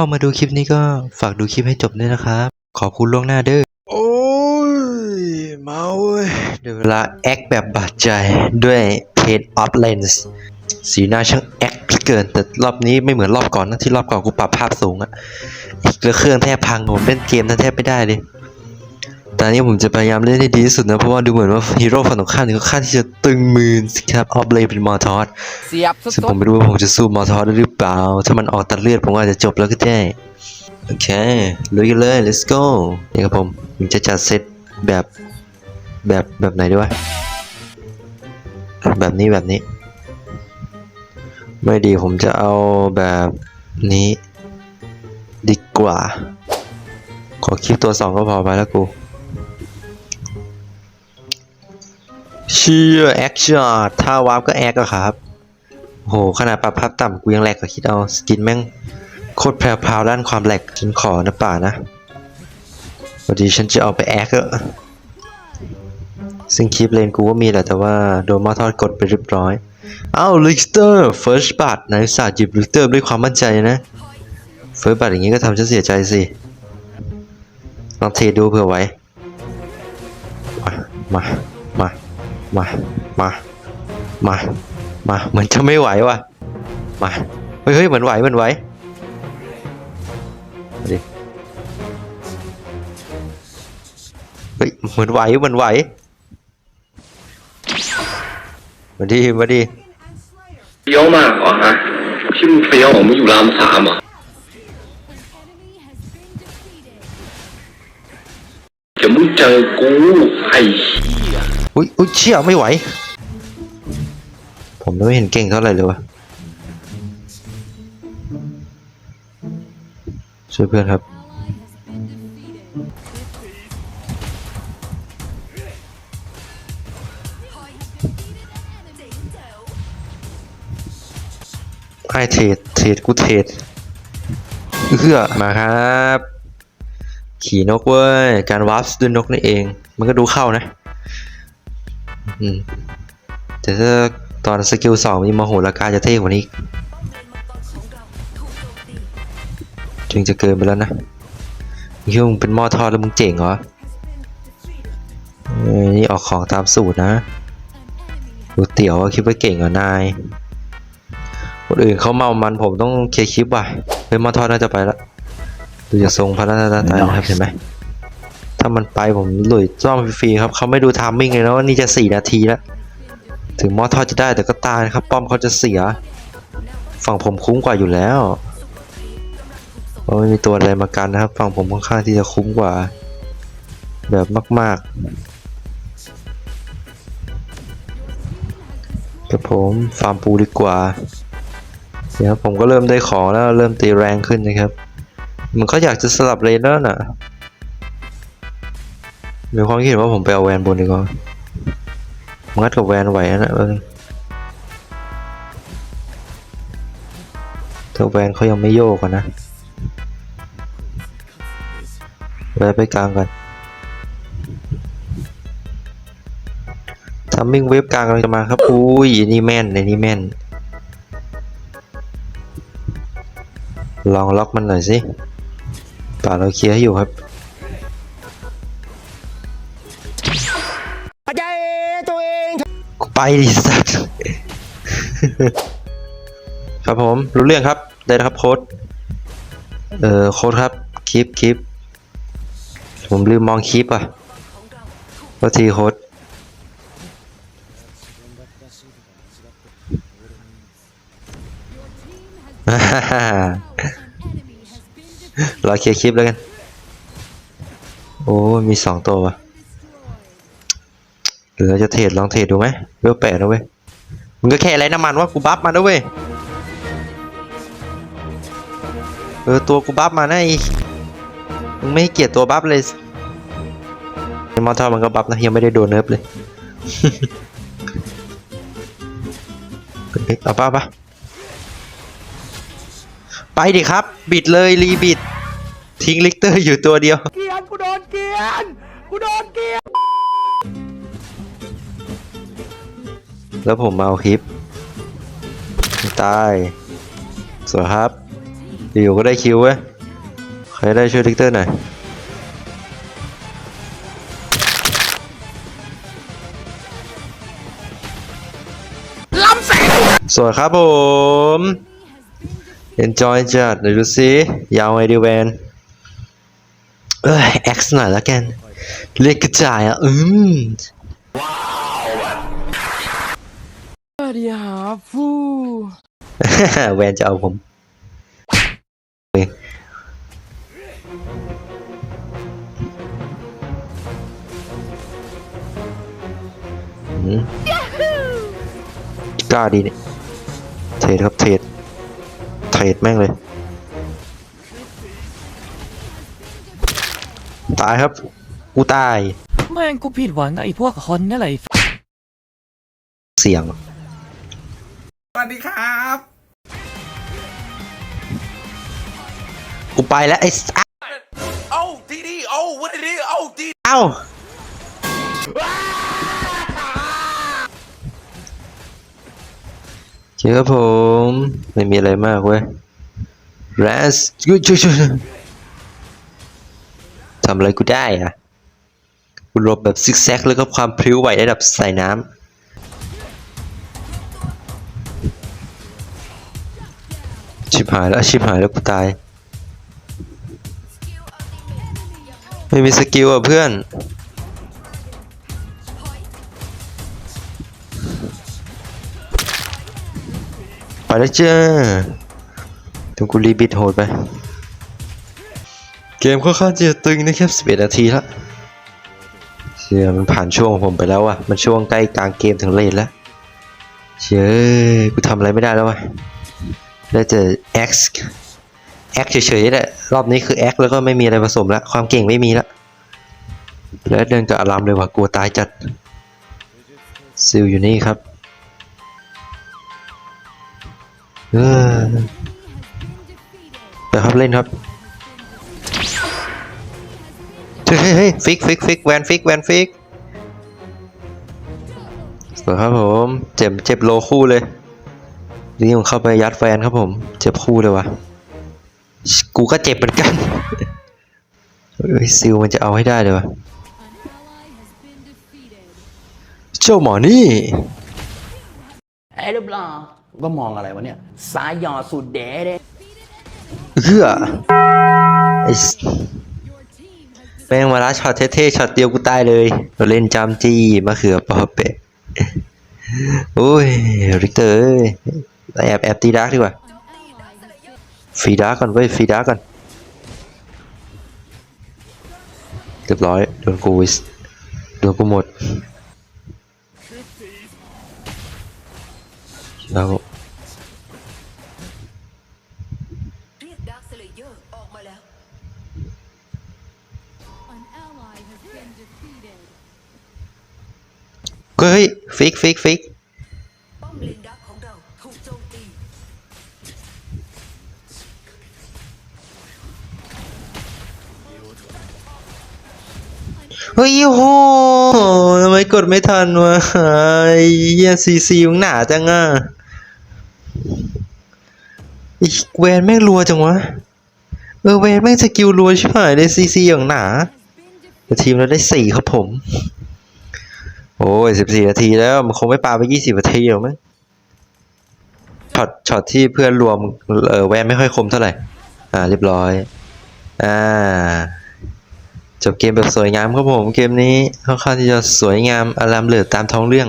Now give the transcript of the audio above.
เข้ามาดูคลิปนี้ก็ฝากดูคลิปให้จบด้วยนะครับ ขอบคุณล่วงหน้าเด้อ โอ้ยมาเว้ยเดี๋ยวเวลาแอคแบบบาดใจด้วย Paint of Lens สีหน้าช่างแอคเกิน แต่รอบนี้ไม่เหมือนรอบก่อนนะที่รอบก่อนกูปรับภาพสูงอะอีกแล้วเครื่องแทบพังผมเล่นเกมแทบไม่ได้เลย ตอนนี้ผมจะพยายามเล่นให้ดีที่สุดนะ เพราะว่าดูเหมือนว่าฮีโร่ฝั่งตรงข้ามนี่เขาค่อนข้างที่จะตึงมือสิครับออฟเลเป็นมอร์ทอสเสียบสุซึ่งดผมไม่รู้ว่าผมจะสู้มอร์ทอสได้หรือเปล่า ถ้ามันออกตัดเลือดผมอาจจะจบแล้วก็ได้ โอเคลุยกันเลย let's go นี่ครับผมผมจะจัดเซตแบบแบบแบบไหนดีวะแบบนี้แบบนี้ ไม่ดีผมจะเอาแบบนี้ ดีกว่า ขอคลิปตัวสองก็พอไปแล้วกู เชื่อแอคชั่นถ้าวาร์ปก็แอคอะครับโหขนาดปรับภาพต่ำกูยังแหลกก็คิดเอาสกินแม่งโคตรแพรวๆด้านความแหลกฉันขอนะป่านะพอดีฉันจะเอาไปแอคอะซึ่งคลิปเลนกูก็มีแหละแต่ว่าโดนมาทอดกดไปเรียบร้อยเอ้าลิกเตอร์เฟิร์สบัตนายศาสตร์หยิบลิกเตอร์ด้วยความมั่นใจนะเฟิร์สบัตอย่างนี้ก็ทำฉันเสียใจสิลองเทดูเผื่อไว้ มา มามามามามาเหมือนจะไม่ไหวว่ะมาเฮ้ยเฮ้ยเหมือนไหวเหมือนไหวดิเฮ้ยเหมือนไหวเหมือนไหวมาดิมาดิเฟี้ยวมากเหรอฮะที่มึงเฟี้ยวเหรอมึงอยู่รามสามอเดี๋ยวมึงเจอกูไอ้ อุ้ยอุ้ยเชี่ยไม่ไหว ผมไม่เห็นเก่งเท่าไหร่เลยวะช่วยเพื่อนครับ ไอเทรดเทรดกูเทรดเอื้อมาครับ ขี่นกเว้ย การวาร์ปด้วยนกนี่เอง มันก็ดูเข้านะ อืมแต่ถ้าตอนสกิลสองมีมโหรากาจะเท่กว่านี้ จึงจะเกินไปแล้วนะมึงคิดว่ามึงเป็นหม้อทอดแล้วมึงเจ๋งเหรอเอ้นี่ออกของตามสูตรนะดูเตี๋ยวคิดว่าเก่งเหรอนาย คนอื่นเขาเมามันผมต้องเคลียร์คลิปว่ะเฮ้ยหม้อทอดน่าจะไปแล้วดูจากทรงพระนาตาตายนะครับเห็นไหม ถ้ามันไปผมหลุยซ่อมฟรีครับเขาไม่ดูทามมิ่งเลยนะว่านี่จะสี่นาทีแล้ว ถึงมอทอดจะได้แต่ก็ตายครับ ป้อมเขาจะเสีย ฝั่งผมคุ้มกว่าอยู่แล้วเพราะไม่มีตัวอะไรมากันนะครับ ฝั่งผมค่อนข้างที่จะคุ้มกว่า แบบมากๆแต่ผมฟาร์มปูดีกว่าเดี๋ยวผมก็เริ่มได้ของแล้วเริ่มตีแรงขึ้นนะครับ มันก็อยากจะสลับเลนแล้วน่ะ มีความคิดเห็นว่าผมไปเอาแวนบนดีกว่ามัดกับแวนไหวนะเออแต่แวนเขายังไม่โยกอะนะแวนไปกลางกันทัมมิ่งเวฟกลางกำลังจะมาครับ อุ้ยนี่แม่นอันนี่แม่น ลองล็อกมันหน่อยสิป่าเราเคลียร์อยู่ครับ ไปดิสัตว์ครับผม รู้เรื่องครับ ได้แล้วครับโค้ดเอ่อโค้ดครับคลิปคลิปผมลืมมองคลิปอะว่าทีโค้ดรอเคลียร์คลิปแล้วกัน โอ้ มีสองตัววะ รือเราจะเทรดลองเทรดดูไหมเวลแปดนะเว้ยมึงก็แค่ไรน้ำมันว่ากูบัฟมานะเว้ยเออตัวกูบัฟมานะไอ้มึงไม่เกียรติตัวบัฟเลยมอทอมันก็บัฟนะยังไม่ได้โดนเนิร์ฟเลยเอาป่ะปะไปดิครับ บิดเลยรีบิด ทิ้งลิกเตอร์อยู่ตัวเดียว เกียนกูโดนเกียนกูโดนเกียน แล้วผมมาเอาคลิป ตายสวยครับอยู่ก็ได้คิวเว้ย ใครได้ช่วยทิกเตอร์หน่อยลำแสงสวยครับผม enjoy จัดเดี๋ยวดูสิยาวไงดีแวนเอ้ย X หน่อยแล้วกันเรียกกระจายอะ อืม ดีครับฟูแวนจะเอาผมเฮ้ยอืมกล้าดีเนี่ย เทรดครับเทรด เทรดแม่งเลย ตายครับ กูตาย แม่งกูผิดหวังกับไอ้พวกคอนนี่แหละไอ้เสียง ดีครับกูไปแล้วไอ้สอ้าวโอ้ทีดีโอ้วันนี้โอ้ทีเอ้าเจอครับผม ไม่มีอะไรมากเว้ย r รสช่วยช่วยช่วยทำอะไรกูได้อะกูหลบแบบซิกแซกแล้วก็ความพริ้วไหวระดับใส่น้ำ หายแล้วชิบหายแล้วกูตาย ไม่มีสกิลอะเพื่อน ไปแล้วเจ้าถึงกูรีบิดโหดไป เกมค่อนข้างจะตึงนะครับ11 นาทีล้วเชื่อมันผ่านช่วงของผมไปแล้วอะมันช่วงใกล้กลางเกมถึงเลนแล้วเชื่อกูทำอะไรไม่ได้แล้ววะ ได้แต่ X X เฉยๆแหละรอบนี้คือ X แล้วก็ไม่มีอะไรผสมแล้วความเก่งไม่มีแล้วแล้วเดินกับอารามเลยว่ะกลัวตายจัดซิลอยู่นี่ครับเออเดี๋ยวครับเล่นครับเฮ้ยเฮ้ยเฮ้ยฟิกฟิกฟิกแวนฟิกแวนฟิกสวยครับผม เจ็บเจ็บโลคู่เลย นี่ผมเข้าไปยัดแฟนครับผม เจ็บคู่เลยวะกูก็เจ็บเหมือนกันเฮ้ยซิลมันจะเอาให้ได้เลยวะเจ้าหมอนี่ไอ้รูปหล่อก็มองอะไรวะเนี่ย สายหยอสุดเด๋เด้เฮือไอ้สแม่งมาละช็อตเท่ๆช็อตเดียวกูตายเลยเราเล่นจามจี้มะเขือเปอเปะโอ้ยริกเตอร์เอ้ย แอบแอบตีดาร์กดีกว่าฟีดาร์กก่อนเว้ยฟีดาร์กก่อนเรียบร้อยโดนกูวิสโดนกูหมดแล้วเฮ้ยฟิกฟิกฟิก เฮ้ยโหทำไมกดไม่ทันวะไอ้เหี้ยซีซีมึงหนาจังอะอีกแวนแม่งรัวจังวะ เออแวนแม่งสกิลรัวชิบหายเลยซีซีอย่างหนาแต่ทีมเราได้สี่ครับผม โอ้ยสิบสี่นาทีแล้ว มันคงไม่ปาไปยี่สิบนาทีหรอกมั้งช็อตช็อตที่เพื่อนรวมเออแวนไม่ค่อยคมเท่าไหร่ อ่า เรียบร้อย อ่า จบเกมแบบสวยงามครับผม เกมนี้ค่อนข้างที่จะสวยงามอารามเหลือตามท้องเรื่อง